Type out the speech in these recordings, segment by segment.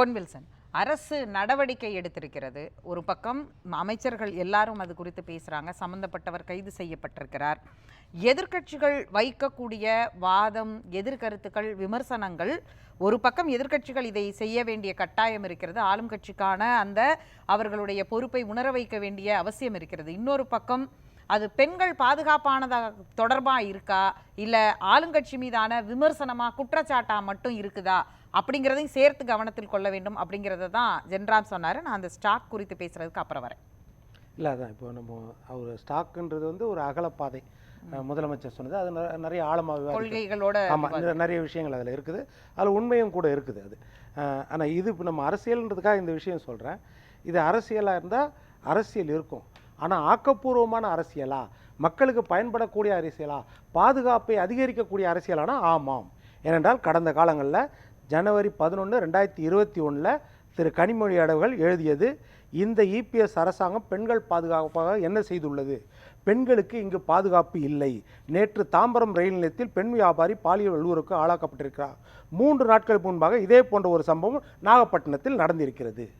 பொன் Wilson. அரசு நடவடிக்கை எடுத்திருக்கிறது. ஒரு பக்கம் அமைச்சர்கள் எல்லாரும் அது குறித்து பேசுறாங்க. சம்பந்தப்பட்டவர் கைது செய்யப்பட்டிருக்கிறார். எதிர்கட்சிகள் வைக்கக்கூடிய வாதம் எதிர்கருத்துக்கள் விமர்சனங்கள் ஒரு பக்கம் எதிர்கட்சிகள் இதை செய்ய வேண்டிய கட்டாயம் இருக்கிறது. ஆளும் கட்சிக்கான அந்த அவர்களுடைய பொறுப்பை உணர வைக்க வேண்டிய அவசியம் இருக்கிறது. இன்னொரு பக்கம் அது பெண்கள் பாதுகாப்பானதாக தொடர்பாக இருக்கா? இல்லை ஆளுங்கட்சி மீதான விமர்சனமா குற்றச்சாட்டா மட்டும் இருக்குதா? அப்படிங்கிறதையும் சேர்த்து கவனத்தில் கொள்ள வேண்டும் அப்படிங்கிறத தான் ஜென்ராம் சொன்னாரு. நான் அந்த ஸ்டாக் குறித்து பேசுறதுக்கு அப்புறம் வரேன். இல்லை அதான் இப்போ நம்ம அவர் ஸ்டாக்குன்றது வந்து ஒரு அகலப்பாதை. முதலமைச்சர் சொன்னது. அது நிறைய ஆழமாக கொள்கைகளோட ஆமாம் நிறைய விஷயங்கள் அதில் இருக்குது. அதில் உண்மையும் கூட இருக்குது அது. ஆனால் இது இப்போ நம்ம அரசியல்ன்றதுக்காக இந்த விஷயம் சொல்கிறேன் இது அரசியலாக இருந்தால் அரசியல் இருக்கும். ஆனால் ஆக்கப்பூர்வமான அரசியலா? மக்களுக்கு பயன்படக்கூடிய அரசியலா? பாதுகாப்பை அதிகரிக்கக்கூடிய அரசியலானா? ஆமாம். ஏனென்றால் கடந்த காலங்களில் ஜனவரி பதினொன்று ரெண்டாயிரத்தி இருபத்தி ஒன்றில் திரு கனிமொழி அடவுகள் எழுதியது இந்த இபிஎஸ் அரசாங்கம் பெண்கள் பாதுகாப்பாக என்ன செய்துள்ளது? பெண்களுக்கு இங்கு பாதுகாப்பு இல்லை. நேற்று தாம்பரம் ரயில் நிலையத்தில் பெண் வியாபாரி பாலியல் வல்லுறவுக்கு ஆளாக்கப்பட்டிருக்கிறார். மூன்று நாட்களுக்கு முன்பாக இதே போன்ற ஒரு சம்பவம் நாகப்பட்டினத்தில் நடந்திருக்கிறது.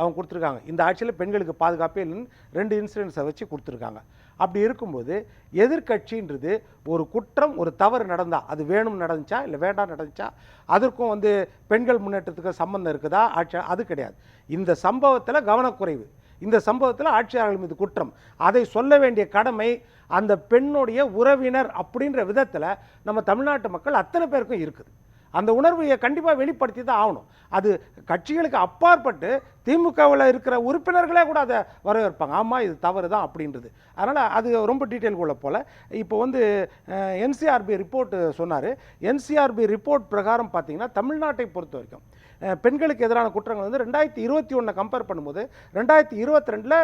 அவங்க கொடுத்துருக்காங்க. இந்த ஆட்சியில் பெண்களுக்கு பாதுகாப்பே இல்லைன்னு ரெண்டு இன்சிடென்ட்ஸை வச்சு கொடுத்துருக்காங்க. அப்படி இருக்கும்போது எதிர்க்கட்சின்றது ஒரு குற்றம் ஒரு தவறு நடந்தால் அது வேணும் நடந்துச்சா இல்லை வேண்டாம் நடந்துச்சா? அதற்கும் வந்து பெண்கள் முன்னேற்றத்துக்கு சம்பந்தம் இருக்குதா? ஆட்சி அது கிடையாது. இந்த சம்பவத்தில் கவனக்குறைவு. இந்த சம்பவத்தில் ஆட்சியாளர்கள் மீது குற்றம். அதை சொல்ல வேண்டிய கடமை அந்த பெண்ணுடைய உறவினர் அப்படின்ற விதத்தில் நம்ம தமிழ்நாட்டு மக்கள் அத்தனை பேருக்கும் இருக்குது. அந்த உணர்வை கண்டிப்பாக வெளிப்படுத்தி தான் ஆகணும். அது கட்சிகளுக்கு அப்பாற்பட்டு திமுகவில் இருக்கிற உறுப்பினர்களே கூட அதை வரவேற்பாங்க. ஆமாம் இது தவறு தான் அப்படின்றது. அதனால் அது ரொம்ப டீட்டெயில் கொள்ள போல். இப்போ வந்து என்சிஆர்பி ரிப்போர்ட் சொன்னார். என்சிஆர்பி ரிப்போர்ட் பிரகாரம் பார்த்தீங்கன்னா தமிழ்நாட்டை பொறுத்த வரைக்கும் பெண்களுக்கு எதிரான குற்றங்கள் வந்து ரெண்டாயிரத்தி இருபத்தி ஒன்றை கம்பேர் பண்ணும்போது ரெண்டாயிரத்தி இருபத்தி ரெண்டில்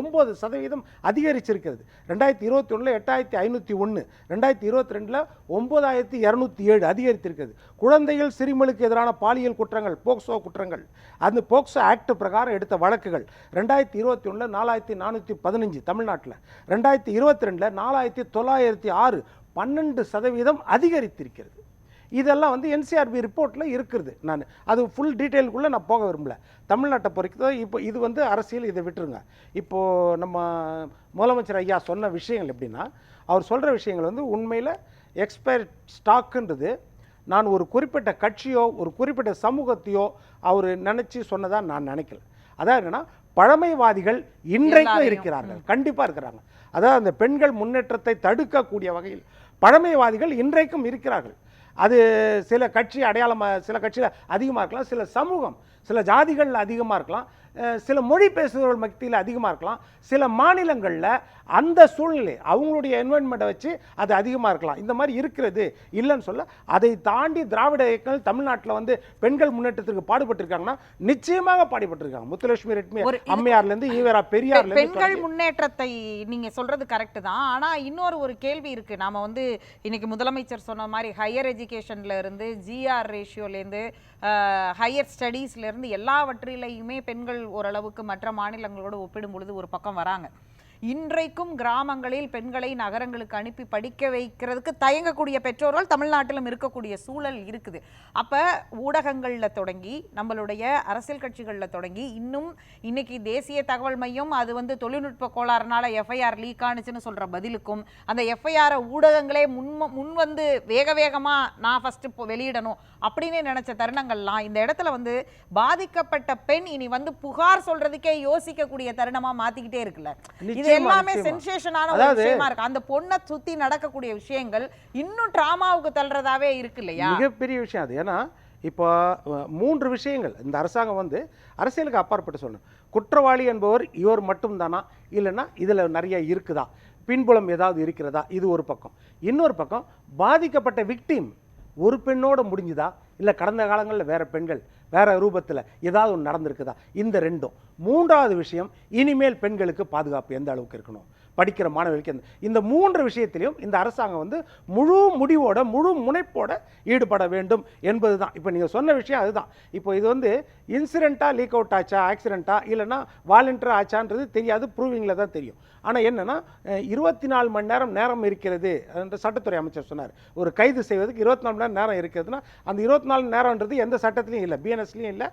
ஒம்பது சதவீதம் அதிகரிச்சிருக்கிறது. ரெண்டாயிரத்தி இருபத்தி ஒன்றில் எட்டாயிரத்தி ஐநூற்றி ஒன்று ரெண்டாயிரத்தி இருபத்தி ரெண்டில் ஒம்பதாயிரத்தி இரநூத்தி ஏழு அதிகரித்திருக்கிறது. குழந்தைகள் சிறுமிகளுக்கு எதிரான பாலியல் குற்றங்கள் போக்சோ குற்றங்கள் அந்த போக்சோ ஆக்ட் பிரகாரம் எடுத்த வழக்குகள் ரெண்டாயிரத்தி இருபத்தி ஒன்றில் நாலாயிரத்தி நானூற்றி பதினஞ்சு தமிழ்நாட்டில். ரெண்டாயிரத்தி இருபத்தி ரெண்டில் நாலாயிரத்தி தொள்ளாயிரத்தி ஆறு பன்னெண்டு சதவீதம் அதிகரித்திருக்கிறது. இதெல்லாம் வந்து என்சிஆர்பி ரிப்போர்ட்டில் இருக்குது. நான் அது ஃபுல் டீட்டெயிலுக்குள்ளே நான் போக விரும்பல. தமிழ்நாட்டை பொறுத்தவரை இப்போ இது வந்து அரசியல் இதை விட்டுருங்க. இப்போது நம்ம முதலமைச்சர் ஐயா சொன்ன விஷயங்கள் எப்படின்னா அவர் சொல்கிற விஷயங்கள் வந்து உண்மையில் எக்ஸ்பயர் ஸ்டாக்குன்றது நான் ஒரு குறிப்பிட்ட கட்சியோ ஒரு குறிப்பிட்ட சமூகத்தையோ அவர் நினச்சி சொன்னதாக நான் நினைக்கல. அதான் என்னன்னா பழமைவாதிகள் இன்றைக்கும். இருக்கிறார்கள். கண்டிப்பாக இருக்கிறாங்க. அதாவது அந்த பெண்கள் முன்னேற்றத்தை தடுக்கக்கூடிய வகையில் பழமைவாதிகள் இன்றைக்கும் இருக்கிறார்கள். அது சில கட்சி அடையாளமாக சில கட்சியில் அதிகமாக இருக்கலாம் சில சமூகம் சில ஜாதிகள் அதிகமாக இருக்கலாம். சில மொழி பேசுபவர்கள் மத்தியில் அதிகமாக இருக்கலாம். சில மாநிலங்களில் அந்த சூழ்நிலை அவங்களுடைய என்வரன்மெண்ட்டை வச்சு அது அதிகமாக இருக்கலாம். இந்த மாதிரி இருக்கிறது இல்லைன்னு சொல்ல அதை தாண்டி திராவிட இயக்கங்கள் தமிழ்நாட்டில் வந்து பெண்கள் முன்னேற்றத்திற்கு பாடுபட்டிருக்காங்கன்னா நிச்சயமாக பாடுபட்டிருக்காங்க. முத்துலட்சுமி ரெட்மி அம்மையார்லேருந்து ஈவேரா பெரியார்லேருந்து பெண்கள் முன்னேற்றத்தை நீங்க சொல்றது கரெக்ட் தான். ஆனா இன்னொரு ஒரு கேள்வி இருக்கு. நாம வந்து இன்னைக்கு முதலமைச்சர் சொன்ன மாதிரி ஹையர் எஜுகேஷன்ல இருந்து ஜிஆர் ரேஷியோல இருந்து ஹையர் ஸ்டடீஸ்லேருந்து எல்லாவற்றிலையுமே பெண்கள் ஓரளவுக்கு மற்ற மாநிலங்களோடு ஒப்பிடும் பொழுது ஒரு பக்கம் வராங்க. இன்றைக்கும் கிராமங்களில் பெண்களை நகரங்களுக்கு அனுப்பி படிக்க வைக்கிறதுக்கு தயங்கக்கூடிய பெற்றோர்கள் தமிழ்நாட்டிலும் இருக்கக்கூடிய சூழல் இருக்குது. அப்ப ஊடகங்கள்ல தொடங்கி நம்மளுடைய அரசியல் கட்சிகள்ல தொடங்கி இன்னும் இன்னைக்கு தேசிய தகவல் மையம் அது வந்து தொழில்நுட்ப கோளாறுனால எஃப்ஐஆர் லீக் ஆனுச்சுன்னு சொல்ற பதிலுக்கும் அந்த எஃப்ஐஆர் ஊடகங்களே முன் முன் வந்து வேக வேகமா நான் ஃபர்ஸ்ட் இப்போ வெளியிடணும் அப்படின்னு நினைச்ச தருணங்கள்லாம் இந்த இடத்துல வந்து பாதிக்கப்பட்ட பெண் இனி வந்து புகார் சொல்றதுக்கே யோசிக்கக்கூடிய தருணமா மாத்திக்கிட்டே இருக்குல்ல. இது எல்லாமே. சென்சேஷனான ஒரு விஷயமா இருக்கு. அந்த பொண்ணை சுத்தி நடக்கக்கூடிய விஷயங்கள் இன்னும் டிராமாவுக்கு தள்ளுறதாவே இருக்கு இல்லையா? மிகப்பெரிய விஷயம் அது. ஏன்னா இப்போ மூன்று விஷயங்கள். இந்த அரசாங்கம் வந்து அரசியலுக்கு அப்பாற்பட்டு சொல்லணும். குற்றவாளி என்பவர் இவர் மட்டும்தானா? இல்லைன்னா இதில் நிறைய இருக்குதா? பின்புலம் ஏதாவது இருக்கிறதா? இது ஒரு பக்கம். இன்னொரு பக்கம் பாதிக்கப்பட்ட விக்டிம் ஒரு பெண்ணோட முடிஞ்சுதா? இல்லை கடந்த காலங்களில் வேற பெண்கள் வேறு ரூபத்தில் ஏதாவது ஒன்று நடந்திருக்குதா? இந்த ரெண்டும். மூன்றாவது விஷயம் இனிமேல் பெண்களுக்கு பாதுகாப்பு எந்த அளவுக்கு இருக்கணும்? படிக்கிற மாணவர்களுக்கு எந்த இந்த மூன்று விஷயத்திலையும் இந்த அரசாங்கம் வந்து முழு முடிவோட முழு முனைப்போட ஈடுபட வேண்டும் என்பது தான் இப்போ நீங்கள் சொன்ன விஷயம் அதுதான். இப்போ இது வந்து இன்சிடெண்ட்டாக லீக் அவுட் ஆச்சா ஆக்சிடெண்ட்டா இல்லைன்னா வாலண்டியர் ஆச்சான்றது தெரியாது ப்ரூவிங்கில் தான் தெரியும். ஆனால் என்னென்னா இருபத்தி நாலு மணி நேரம் நேரம் இருக்கிறது என்ற சட்டத்துறை அமைச்சர் சொன்னார். ஒரு கைது செய்வதற்கு இருபத்தி நாலு மணி நேரம் நேரம் இருக்கிறதுனா அந்த இருபத்தி நாலு நேரம்ன்றது எந்த சட்டத்திலையும் இல்லை. பிஎன்எஸ் பிஎன்எஸ்லையும் இல்லை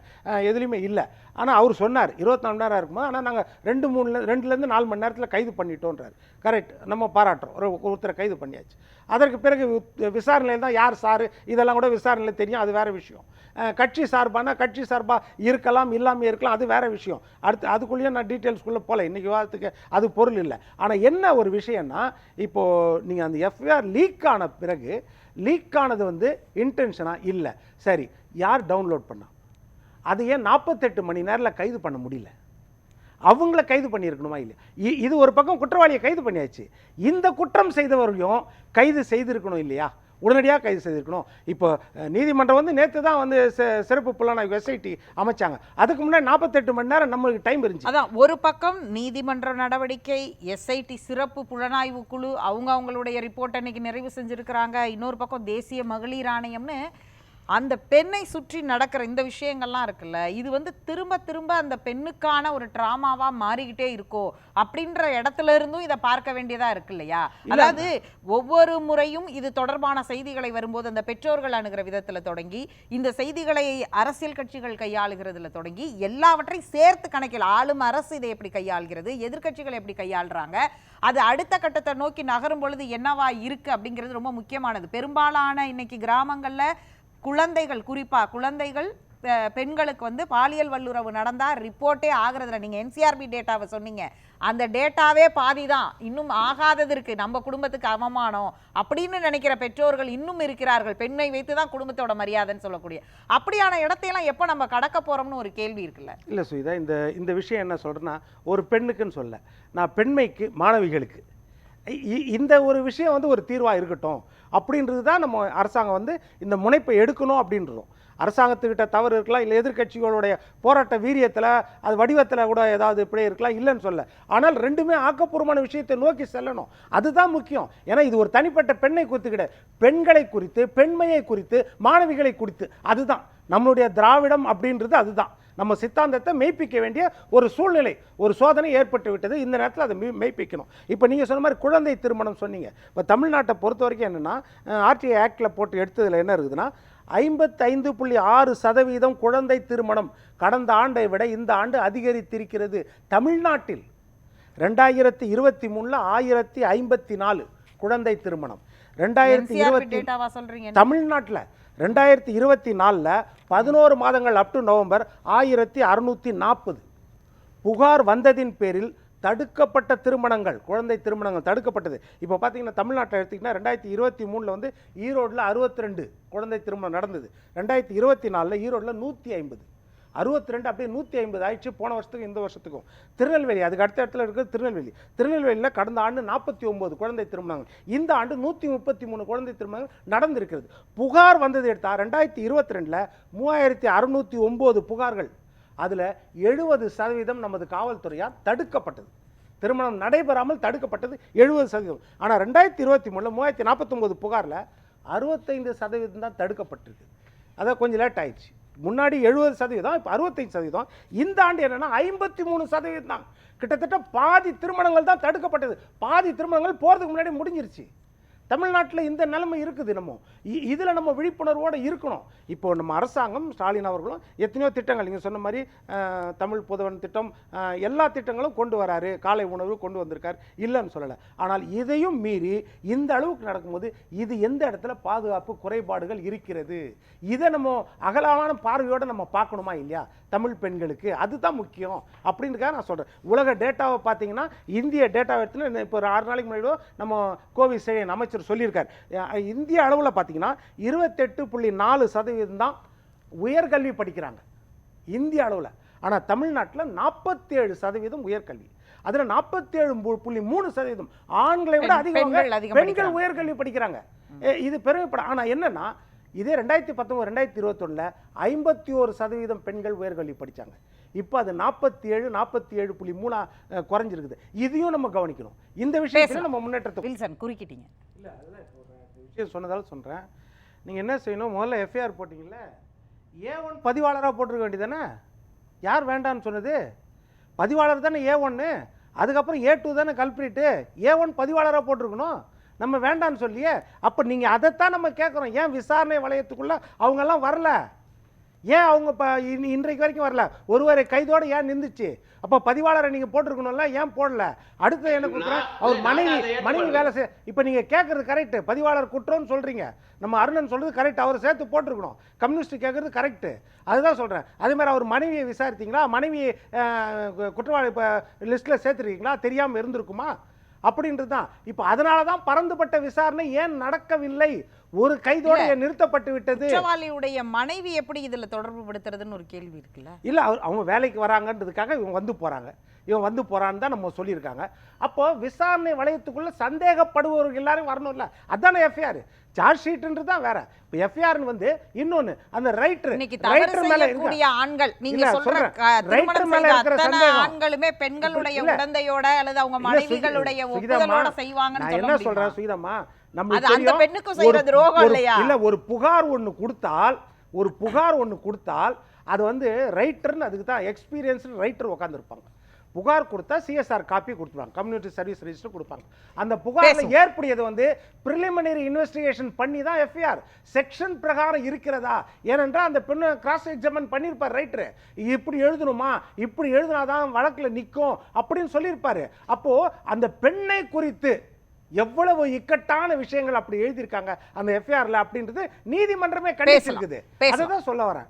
எதுலேயுமே இல்லை. ஆனால் அவர் சொன்னார் இருபத்தி நாலு மணி நேரம் இருக்கும்போது ஆனால் நாங்கள் ரெண்டு மூணுல ரெண்டுலேருந்து நாலு மணி நேரத்தில் கைது பண்ணிட்டோன்றார் கரெக்ட் நம்ம பாராட்டுறோம். ஒரு ஒருத்தரை கைது பண்ணியாச்சு. அதற்கு பிறகு விசாரணையில் தான் யார் சார்? இதெல்லாம் கூட விசாரணையில் தெரியும். அது வேற விஷயம். கட்சி சார்பானா கட்சி சார்பாக இருக்கலாம் இல்லாமல் இருக்கலாம். அது வேற விஷயம். அடுத்து அதுக்குள்ளேயே நான் டீட்டெயில்ஸ்குள்ளே போகல இன்றைக்கி விவாதத்துக்கு அது பொருள் இல்லை. ஆனால் என்ன ஒரு விஷயம்னா இப்போது நீங்கள் அந்த எஃப்ஐஆர் லீக் ஆன பிறகு லீக் ஆனது வந்து இன்டென்ஷனாக இல்லை. சரி யார் டவுன்லோட் பண்ணா? அது ஏன் நாற்பத்தெட்டு மணி நேரத்தில் கைது பண்ண முடியல? அவங்கள கைது பண்ணியிருக்கணுமா இல்லையா? இ- இது ஒரு பக்கம் குற்றவாளியை கைது பண்ணியாச்சு. இந்த குற்றம் செய்தவரையும் கைது செய்திருக்கணும் இல்லையா? உடனடியாக கைது செய்திருக்கணும். இப்போ நீதிமன்றம் வந்து நேற்று தான் வந்து சிறப்பு புலனாய்வு எஸ்ஐடி அமைச்சாங்க. அதுக்கு முன்னாடி நாற்பத்தெட்டு மணி நேரம் நம்மளுக்கு டைம் இருந்துச்சு. அதான் ஒரு பக்கம் நீதிமன்ற நடவடிக்கை எஸ்ஐடி சிறப்பு புலனாய்வு குழு அவங்க அவங்களுடைய ரிப்போர்ட் அன்னைக்கு நிறைவு செஞ்சுருக்கிறாங்க. இன்னொரு பக்கம் தேசிய மகளிர் ஆணையம்னு அந்த பெண்ணை சுற்றி நடக்கிற இந்த விஷயங்கள்லாம் இருக்குல்ல இது வந்து திரும்ப திரும்ப அந்த பெண்ணுக்கான ஒரு ட்ராமாவா மாறிக்கிட்டே இருக்கோ அப்படின்ற இடத்துல இருந்தும் இதை பார்க்க வேண்டியதா இருக்கு இல்லையா அதாவது ஒவ்வொரு முறையும் இது தொடர்பான செய்திகளை வரும்போது அந்த பெற்றோர்கள் அணுகிற விதத்துல தொடங்கி இந்த செய்திகளை அரசியல் கட்சிகள் கையாளுகிறதுல தொடங்கி எல்லாவற்றையும் சேர்த்து கணக்கில் ஆளும் அரசு இதை எப்படி கையாள்கிறது எதிர்க்கட்சிகள் எப்படி கையாளுறாங்க அது அடுத்த கட்டத்தை நோக்கி நகரும் பொழுது என்னவா இருக்கு அப்படிங்கிறது ரொம்ப முக்கியமானது. பெரும்பாலான இன்னைக்கு கிராமங்கள்ல குழந்தைகள் குறிப்பாக குழந்தைகள் பெண்களுக்கு வந்து பாலியல் வல்லுறவு நடந்தால் ரிப்போர்ட்டே ஆகிறதுல நீங்கள் என்சிஆர்பி டேட்டாவை சொன்னீங்க. அந்த டேட்டாவே பாதி தான். இன்னும் ஆகாதது இருக்குது நம்ம குடும்பத்துக்கு அவமானம் அப்படின்னு நினைக்கிற பெற்றோர்கள் இன்னும் இருக்கிறார்கள். பெண்ணை வைத்து தான் குடும்பத்தோட மரியாதைன்னு சொல்லக்கூடிய. அப்படியான இடத்தையெல்லாம் எப்போ நம்ம கடக்க போகிறோம்னு ஒரு கேள்வி இருக்குல்ல? இல்லை சுயிதா இந்த இந்த விஷயம் என்ன சொல்கிறேன்னா ஒரு பெண்ணுக்குன்னு சொல்ல. நான் பெண்மைக்கு மாணவிகளுக்கு. இந்த ஒரு விஷயம் வந்து ஒரு தீர்வாக இருக்கட்டும் அப்படின்றது தான் நம்ம அரசாங்கம் வந்து இந்த முனைப்பை எடுக்கணும் அப்படின்றதும் அரசாங்கத்துக்கிட்ட தவறு இருக்கலாம் இல்லை எதிர்க்கட்சிகளுடைய போராட்ட வீரியத்தில் அது வடிவத்தில் கூட ஏதாவது இப்படி இருக்கலாம் இல்லைன்னு சொல்ல. ஆனால் ரெண்டுமே ஆக்கப்பூர்வமான விஷயத்தை நோக்கி செல்லணும். அதுதான் முக்கியம். ஏன்னா இது ஒரு தனிப்பட்ட பெண்ணை குறித்து கிடையாது பெண்களை குறித்து பெண்மையை குறித்து மாணவிகளை குறித்து அதுதான். நம்மளுடைய திராவிடம் அப்படின்றது அதுதான். நம்ம சித்தாந்தத்தை மெய்ப்பிக்க வேண்டிய ஒரு சூழ்நிலை ஒரு சோதனை ஏற்பட்டு விட்டது. இந்த நேரத்தில் அதை மெய் மெய்ப்பிக்கணும். இப்போ நீங்கள் சொன்ன மாதிரி குழந்தை திருமணம் சொன்னீங்க. இப்போ தமிழ்நாட்டை பொறுத்த வரைக்கும் என்னென்னா ஆர்டிஐ ஆக்டில் போட்டு எடுத்ததில் என்ன இருக்குதுன்னா ஐம்பத்தைந்து புள்ளி ஆறு சதவீதம் குழந்தை திருமணம் கடந்த ஆண்டை விட இந்த ஆண்டு அதிகரித்திருக்கிறது தமிழ்நாட்டில். ரெண்டாயிரத்தி இருபத்தி மூணில் ஆயிரத்தி ஐம்பத்தி நாலு குழந்தை திருமணம். ரெண்டாயிரத்தி இருபத்தி தமிழ்நாட்டில் ரெண்டாயிரத்தி இருபத்தி நாலில் பதினோரு மாதங்கள் அப் டு நவம்பர் ஆயிரத்தி அறுநூற்றி நாற்பது. புகார் வந்ததின் பேரில் தடுக்கப்பட்ட திருமணங்கள் குழந்தை திருமணங்கள் தடுக்கப்பட்டது. இப்போ பார்த்தீங்கன்னா தமிழ்நாட்டில் எடுத்திங்கன்னா ரெண்டாயிரத்தி இருபத்தி மூணில் வந்து ஈரோட்டில் அறுபத்தி ரெண்டு குழந்தை திருமணம் நடந்தது. ரெண்டாயிரத்தி இருபத்தி நாலில் ஈரோட்டில் நூற்றி ஐம்பது. அறுபத்தி ரெண்டு அப்படியே நூற்றி ஐம்பது ஆயிடுச்சு போன வருஷத்துக்கும் இந்த வருஷத்துக்கும். திருநெல்வேலி அதுக்கு அடுத்த இடத்துல இருக்கிறது திருநெல்வேலி. திருநெல்வேலியில் கடந்த ஆண்டு நாற்பத்தி ஒம்பது குழந்தை திரும்பினாங்க இந்த ஆண்டு நூற்றி முப்பத்தி மூணு குழந்தை திருமணங்கள் நடந்திருக்கிறது. புகார் வந்தது எடுத்தால் ரெண்டாயிரத்தி இருபத்தி ரெண்டில் மூவாயிரத்தி அறுநூற்றி ஒம்பது புகார்கள். அதில் எழுபது சதவீதம் நமது காவல்துறையால் தடுக்கப்பட்டது. திருமணம் நடைபெறாமல் தடுக்கப்பட்டது எழுபது சதவீதம். ஆனால் ரெண்டாயிரத்தி இருபத்தி மூணில் மூவாயிரத்தி நாற்பத்தொம்போது புகாரில் அறுபத்தைந்து சதவீதம் தான் தடுக்கப்பட்டிருக்கு. அதான் கொஞ்சம் லேட் ஆயிடுச்சு. முன்னாடி எழுபது சதவீதம் இப்போ அறுபத்தைந்து சதவீதம். இந்த ஆண்டு என்னென்னா ஐம்பத்தி மூணு சதவீதம் தான். கிட்டத்தட்ட பாதி திருமணங்கள் தான் தடுக்கப்பட்டது. பாதி திருமணங்கள் போகிறதுக்கு முன்னாடி முடிஞ்சிருச்சு. தமிழ்நாட்டில் இந்த நிலைமை இருக்குது நம்ம இதில் நம்ம விழிப்புணர்வோடு இருக்கணும். இப்போ நம்ம அரசாங்கம் ஸ்டாலின் அவர்களும் எத்தனையோ திட்டங்கள் நீங்கள் சொன்ன மாதிரி தமிழ் புதவன் திட்டம் எல்லா திட்டங்களும் கொண்டு வராரு. காலை உணவு கொண்டு வந்திருக்கார். இல்லைன்னு சொல்லலை. ஆனால் இதையும் மீறி இந்த அளவுக்கு நடக்கும்போது இது எந்த இடத்துல பாதுகாப்பு குறைபாடுகள் இருக்கிறது? இதை நம்ம அகலமான பார்வையோடு நம்ம பார்க்கணுமா இல்லையா? தமிழ் பெண்களுக்கு அதுதான் முக்கியம் அப்படின்றக்காக நான் சொல்கிறேன் உலக டேட்டாவை பார்த்தீங்கன்னா இந்திய டேட்டாவை எடுத்துன்னு இப்போ ஒரு ஆறு நாளைக்கு முன்னாடி நம்ம கோவி அமைச்சர் அமைச்சர் சொல்லியிருக்கார். இந்திய அளவில் பார்த்தீங்கன்னா இருபத்தெட்டு புள்ளி நாலு சதவீதம் தான் உயர்கல்வி படிக்கிறாங்க. இந்திய அளவில். ஆனால் தமிழ்நாட்டில் நாற்பத்தேழு சதவீதம் உயர்கல்வி. அதில் நாற்பத்தேழு புள்ளி மூணு சதவீதம் ஆண்களை விட அதிகமாக பெண்கள். உயர்கல்வி படிக்கிறாங்க. இது பெருமைப்பட ஆனால் என்னன்னா இதே ரெண்டாயிரத்தி பத்தொன்பது ரெண்டாயிரத்தி இருபத்தொன்னில் ஐம்பத்தி ஒரு சதவீதம் பெண்கள் உயர்கல்வி படிச்சாங்க. இப்போ அது நாற்பத்தி ஏழு நாற்பத்தி ஏழு புள்ளி மூணா குறைஞ்சிருக்குது. இதையும் நம்ம கவனிக்கணும். இந்த விஷயத்துல. நம்ம முன்னேற்றத்தை வில்சன் குறுக்கிட்டீங்க. இல்லை ஒரு விஷயம் சொன்னதால சொல்கிறேன் நீங்கள் என்ன செய்யணும்? முதல்ல எஃப்ஐஆர் போட்டிங்கல்ல? ஏ ஒன் பதிவாளராக போட்டிருக்க வேண்டியதானே யார் வேண்டான்னு சொன்னது? பதிவாளர் தானே ஏ ஒன்று அதுக்கப்புறம் ஏ டூ தானே கல்பிரிட்டு? ஏ ஒன் பதிவாளராக போட்டிருக்கணும்? நம்ம வேண்டான்னு சொல்லியே அப்போ நீங்கள் அதைத்தான் நம்ம கேட்குறோம் ஏன் விசாரணை வளையத்துக்குள்ளே அவங்கெல்லாம் வரல? ஏன் அவங்க இப்போ இன்றைக்கு வரைக்கும் வரல? ஒருவரை கைதோட ஏன் நின்றுச்சு அப்போ பதிவாளரை நீங்கள் போட்டிருக்கணும்ல ஏன் போடல? அடுத்து என்ன கொடுக்குறேன் அவர் மனைவி. மனைவி வேலை செய் இப்போ நீங்கள் கேட்குறது கரெக்ட் பதிவாளர் குற்றம்னு சொல்கிறீங்க நம்ம அருணன் சொல்றது கரெக்ட் அவர் சேர்த்து போட்டிருக்கணும். கம்யூனிஸ்ட் கேட்குறது கரெக்ட் அதுதான் சொல்கிறேன் அதே மாதிரி அவர் மனைவியை விசாரித்தீங்களா? மனைவி குற்றவாளி இப்போ லிஸ்ட்டில் சேர்த்துருக்கீங்களா? தெரியாமல் இருந்திருக்குமா? அப்படின்றது தான் இப்போ அதனால தான் பறந்துபட்ட விசாரணை ஏன் நடக்கவில்லை? ஒரு கைதோட நிறுத்தப்பட்டு விட்டது. குற்றவாளியுடைய மனைவி எப்படி இதுல தொடர்பு படுத்துறதுன்னு ஒரு கேள்வி இருக்குல்ல? இல்லை அவர் அவங்க வேலைக்கு வராங்கன்றதுக்காக இவங்க வந்து போகிறாங்க இவன் வந்து போகிறான்னு தான் நம்ம சொல்லியிருக்காங்க. அப்போ விசாரணை வளையத்துக்குள்ள சந்தேகப்படுபவர்கள் எல்லாரும் வரணும்ல. அதானே எஃப்ஐஆர் சார்ஜ் ஷீட்ன்றது தான் வேற. இப்போ எஃப்ஐஆர்னு வந்து இன்னொன்னு அந்த ரைட்டர் ரைட்டர் மேல செய்யக்கூடிய ஆண்கள். நீங்க சொல்ற ரைட்டர் மேல இருக்கிற சந்தேகம். ஆண்களுமே பெண்களுடைய. உடந்தையோட அல்லது அவங்க மனைவிகளுடைய ஒப்புதலோட செய்வாங்கன்னு நான் என்ன? சொல்றேன் சுகிதம்மா? இல்ல ஒரு புகார் ஒண்ணு கொடுத்தால் ஒரு புகார் ஒண்ணு கொடுத்தால் அது வந்து ரைட்டர்னு அதுக்கு தான் எக்ஸ்பீரியன்ஸ் ரைட்டர் உட்காந்துருப்பாங்க புகார் கொடுத்தா சிஎஸ்ஆர் காப்பி கொடுத்துருவாங்க. கம்யூனிட்டி சர்வீஸ் ரெஜிஸ்டர் கொடுப்பாங்க. அந்த புகார்ல. ஏற்புடையது வந்து பிரிலிமினரி இன்வெஸ்டிகேஷன் பண்ணி தான் எஃப்ஐஆர் செக்ஷன் பிரகாரம் இருக்கிறதா? ஏனென்றால் அந்த பெண்ணை கிராஸ் எக்ஸாமின் பண்ணியிருப்பார் ரைட்டரு இப்படி எழுதணுமா? இப்படி எழுதினாதான் வழக்குல நிற்கும் அப்படின்னு சொல்லியிருப்பாரு அப்போ அந்த பெண்ணை குறித்து எவ்வளவு இக்கட்டான விஷயங்கள் அப்படி எழுதியிருக்காங்க அந்த எஃப்ஐஆர்ல அப்படின்றது நீதிமன்றமே கண்டிச்சிருக்குது பேசலாம். அதை தான் சொல்ல வரேன்